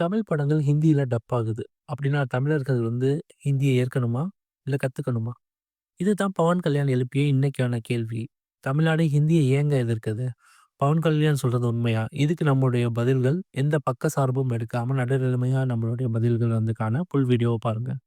தமிழ் படங்கள் ஹிந்தியில் டப் ஆகுது. அப்படின்னா தமிழர்கள் வந்து ஹிந்தியை ஏற்கணுமா? இல்லை கற்றுக்கணுமா இதுதான் பவன் கல்யாண் எழுப்பிய இன்னைக்கான கேள்வி. தமிழ்நாடு ஹிந்தியை ஏங்க எதிர்க்குது? பவன் கல்யாண் சொல்கிறது உண்மையா? இதுக்கு நம்மளுடைய பதில்கள் எந்த பக்க சார்பும் எடுக்காமல் நடுநிலைமையாக நம்மளுடைய பதில்கள் வந்து காண ஃபுல் வீடியோவை பாருங்கள்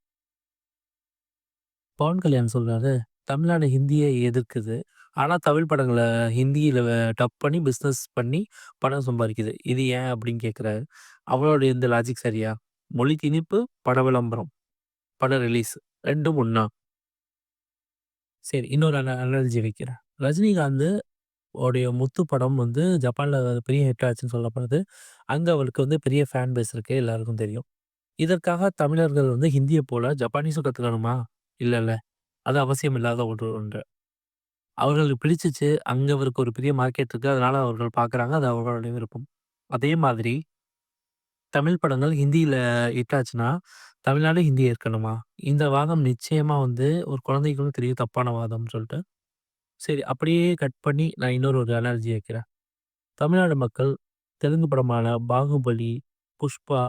பவன் கல்யாண் சொல்கிறாரு தமிழ்நாடு ஹிந்திய எதிர்க்குது. ஆனா தமிழ் படங்கள ஹிந்தியில டப் பண்ணி பிசினஸ் பண்ணி பணம் சம்பாரிக்குது. இது ஏன் அப்படின்னு கேட்குறாரு அவருடைய இந்த லாஜிக் சரியா? மொழி திணிப்பு, பட விளம்பரம், பட ரிலீஸ் 2ம் ஒண்ணா? சரி இன்னொரு அன அனாலஜி வைக்கிறேன். ரஜினிகாந்த் உடைய முத்து படம் வந்து ஜப்பான்ல பெரிய ஹிட் ஆச்சுன்னு சொல்லப்படுது. அங்க அவருக்கு வந்து பெரிய ஃபேன் பேஸ் இருக்கு. எல்லாருக்கும் தெரியும். இதற்காக தமிழர்கள் வந்து ஹிந்திய போல ஜப்பானீஸும் கத்துக்கணுமா? இல்லல்ல. அது அவசியம் இல்லாத ஒரு ஒன்று. அவர்களுக்கு பிடிச்சிச்சு. அங்க அவருக்கு ஒரு பெரிய மார்க்கெட் இருக்கு. அதனால அவர்கள் பார்க்குறாங்க. அது அவர்களுடைய விருப்பம். அதே மாதிரி தமிழ் படங்கள் ஹிந்தியில ஹிட் ஆச்சுன்னா, தமிழ்நாடு ஹிந்தி ஏற்கணுமா? இந்த வாதம் நிச்சயமா வந்து ஒரு குழந்தைக்கும் தெரியும் தப்பான வாதம்னு சொல்லிட்டு. சரி அப்படியே கட் பண்ணி நான் இன்னொரு ஒரு அனாலஜி வைக்கிறேன். தமிழ்நாடு மக்கள் தெலுங்கு படமான பாகுபலி, புஷ்பா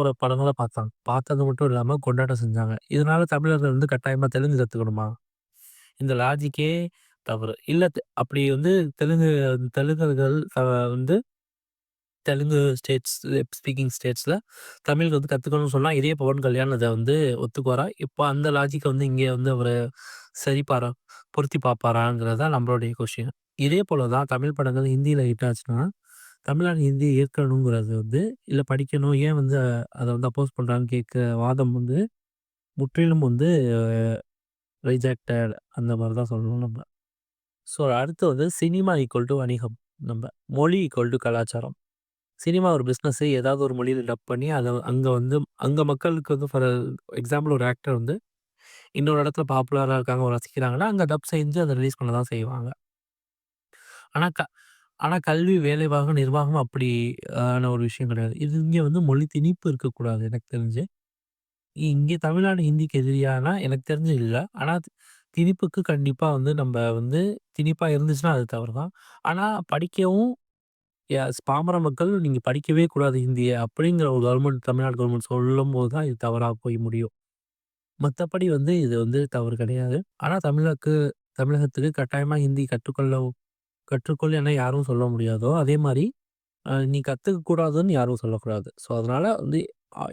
போகிற படங்களை பார்த்தாங்க. பார்த்தது மட்டும் இல்லாமல் கொண்டாட்டம் செஞ்சாங்க. இதனால தமிழர்கள் வந்து கட்டாயமாக தெலுங்கு கற்றுக்கணுமா இந்த லாஜிக்கே தவறு. இல்லை அப்படி வந்து தெலுங்கு தெலுங்கர்கள் வந்து தெலுங்கு ஸ்டேட்ஸ் ஸ்பீக்கிங் ஸ்டேட்ஸில் தமிழ் வந்து கற்றுக்கணும்னு சொன்னால் இதே பவன் கல்யாணம் அத வந்து ஒத்துக்குவாரா? இப்போ அந்த லாஜிக்கை வந்து இங்கே வந்து அவர் சரிப்பாரா பொருத்தி பார்ப்பாராங்கிறது தான் நம்மளுடைய கொஷின் இதே போல தான் தமிழ் படங்கள் ஹிந்தியில் ஹிட் ஆச்சுன்னா, தமிழ்நாடு ஹிந்தி ஏற்கணுங்கிறது வந்து இல்லை படிக்கணும். ஏன் வந்து அதை வந்து அப்போஸ் பண்ணுறான்னு கேட்க வாதம் வந்து முற்றிலும் வந்து ரிஜெக்டட் அந்த மாதிரி தான் சொல்லணும் நம்ம. ஸோ அடுத்து வந்து சினிமா ஈக்குவல் டூ வணிகம். நம்ம மொழி ஈக்குவல் டூ கலாச்சாரம். சினிமா ஒரு பிசினஸ் ஏதாவது ஒரு மொழியில் டப் பண்ணி அதை அங்கே வந்து அங்கே மக்களுக்கு வந்து ஃபார் எக்ஸாம்பிள் ஒரு ஆக்டர் வந்து இன்னொரு இடத்துல பாப்புலராக இருக்காங்க, ரசிக்கிறாங்கன்னா, அங்கே டப் செஞ்சு அதை ரிலீஸ் பண்ண தான் செய்வாங்க. ஆனால் க ஆனா கல்வி, வேலைவாய்ப்பு, நிர்வாகம் அப்படி ஆன ஒரு விஷயம் கிடையாது. இது இங்க வந்து மொழி திணிப்பு இருக்கக்கூடாது எனக்கு தெரிஞ்சு. இங்க தமிழ்நாடு ஹிந்திக்கு எதிரியானா எனக்கு தெரிஞ்சு இல்ல. ஆனா திணிப்புக்கு கண்டிப்பா வந்து நம்ப வந்து திணிப்பா இருந்துச்சுன்னா அது தவறு தான். ஆனா படிக்கவும் எஸ் பாமர மக்கள் நீங்க படிக்கவே கூடாது ஹிந்திய அப்படிங்கிற ஒரு கவர்மெண்ட் தமிழ்நாடு கவர்மெண்ட் சொல்லும்போது தான் இது தவறா போய் முடியும். மத்தபடி வந்து இது வந்து தவறு கிடையாது. ஆனா தமிழுக்கு தமிழகத்துக்கு கட்டாயமா ஹிந்தி கற்றுக்கொள்ள கற்றுக்கொள் என யாரும் சொல்ல முடியாதோ, அதே மாதிரி நீ கற்றுக்கக்கூடாதுன்னு யாரும் சொல்லக்கூடாது. ஸோ அதனால் வந்து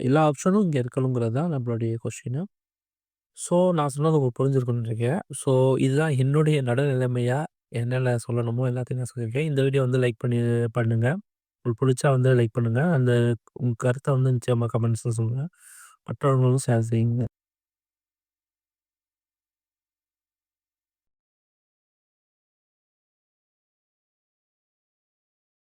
எல்லா ஆப்ஷனும் இங்கே இருக்கணுங்கிறது தான் நம்மளுடைய கொஷின் ஸோ நான் சொன்னது உங்களுக்கு புரிஞ்சிருக்கும்னு இருக்கேன் ஸோ இதுதான் என்னுடைய நடநிலைமையாக என்னென்ன சொல்லணுமோ எல்லாத்தையும் நான் சொல்லியிருக்கேன். இந்த வீடியோ வந்து லைக் பண்ணி பண்ணுங்கள் உங்களுக்கு பிடிச்சா வந்து லைக் பண்ணுங்கள் அந்த உங்கள் கருத்தை வந்து நிச்சயமாக கமெண்ட்ஸில் சொல்லுங்கள் மற்றவர்களும் ஷேர் செய்யுங்க.